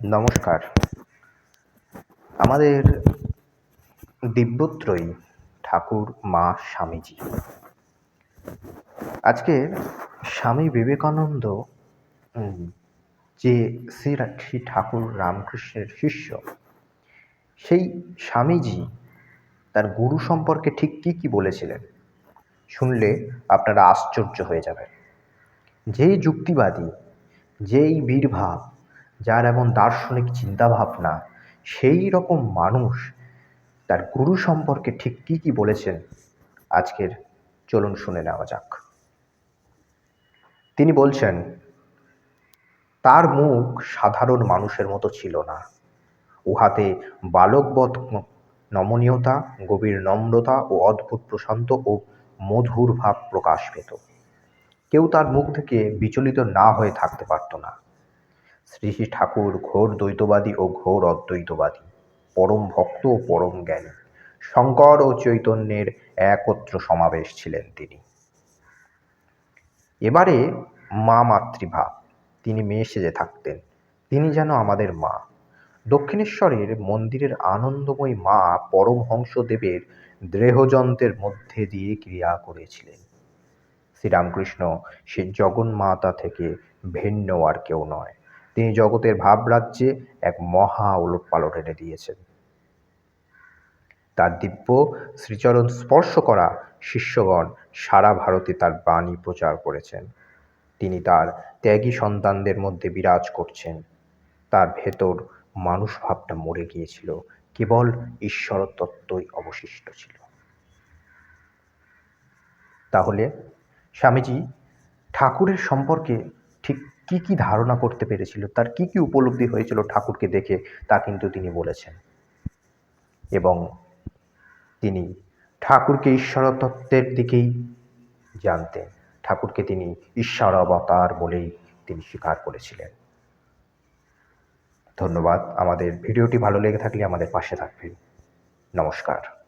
নমস্কার। আমাদের দিব্যত্রয়ী ঠাকুর মা স্বামীজি। আজকে স্বামী বিবেকানন্দ যে শ্রী ঠাকুর রামকৃষ্ণের শিষ্য, সেই স্বামীজি তার গুরু সম্পর্কে ঠিক কী কী বলেছিলেন, শুনলে আপনারা আশ্চর্য হয়ে যাবেন। যেই যুক্তিবাদী, যেই বীরভাব যার এমন দার্শনিক চিন্তাভাবনা, সেই রকম মানুষ তার গুরু সম্পর্কে ঠিক কী কী বলেছেন, আজকের চলুন শুনে নেওয়া যাক। তিনি বলছেন, তার মুখ সাধারণ মানুষের মতো ছিল না। উহাতে বালকবধ নমনীয়তা, গভীর নম্রতা ও অদ্ভুত প্রশান্ত ও মধুর ভাব প্রকাশ পেত। কেউ তার মুখ থেকে বিচলিত না হয়ে থাকতে পারত না। শ্রী শ্রী ঠাকুর ঘোর দ্বৈতবাদী ও ঘোর অদ্বৈতবাদী, পরম ভক্ত ও পরম জ্ঞানী। শঙ্কর ও চৈতন্যের একত্র সমাবেশ ছিলেন তিনি। এবারে মা মাতৃভাব তিনি মেয়ে সেজে থাকতেন। তিনি যেন আমাদের মা। দক্ষিণেশ্বরের মন্দিরের আনন্দময়ী মা পরমহংসদেবের দেহযন্ত্রের মধ্যে দিয়ে ক্রিয়া করেছিলেন। শ্রীরামকৃষ্ণ সে জগন্মাতা থেকে ভিন্ন আর কেউ নয়। তিনি জগতের ভাবরাজ্যে এক মহা উলট পালট এনে দিয়েছেন। তার দিব্য শ্রীচরণ স্পর্শ করা শিষ্যগণ সারা ভারতে তার বাণী প্রচার করেছেন। তিনি তার ত্যাগী সন্তানদের মধ্যে বিরাজ করছেন। তার ভেতর মানুষ ভাবটা মরে গিয়েছিল, কেবল ঈশ্বর তত্ত্বই অবশিষ্ট ছিল। তাহলে স্বামীজি ঠাকুরের সম্পর্কে কি কি ধারণা করতে পেরেছিল? তার কি কি উপলব্ধি হয়েছিল ঠাকুরকে দেখে? তা কিন্তু তিনি বলেছেন। এবং তিনি ঠাকুরকে ঈশ্বর তত্ত্বের দিকেই জানতেন। ঠাকুরকে তিনি ঈশ্বর অবতার বলেই তিনি স্বীকার করেছিলেন। ধন্যবাদ। আমাদের ভিডিওটি ভালো লেগে থাকলে আমাদের পাশে থাকবেন। নমস্কার।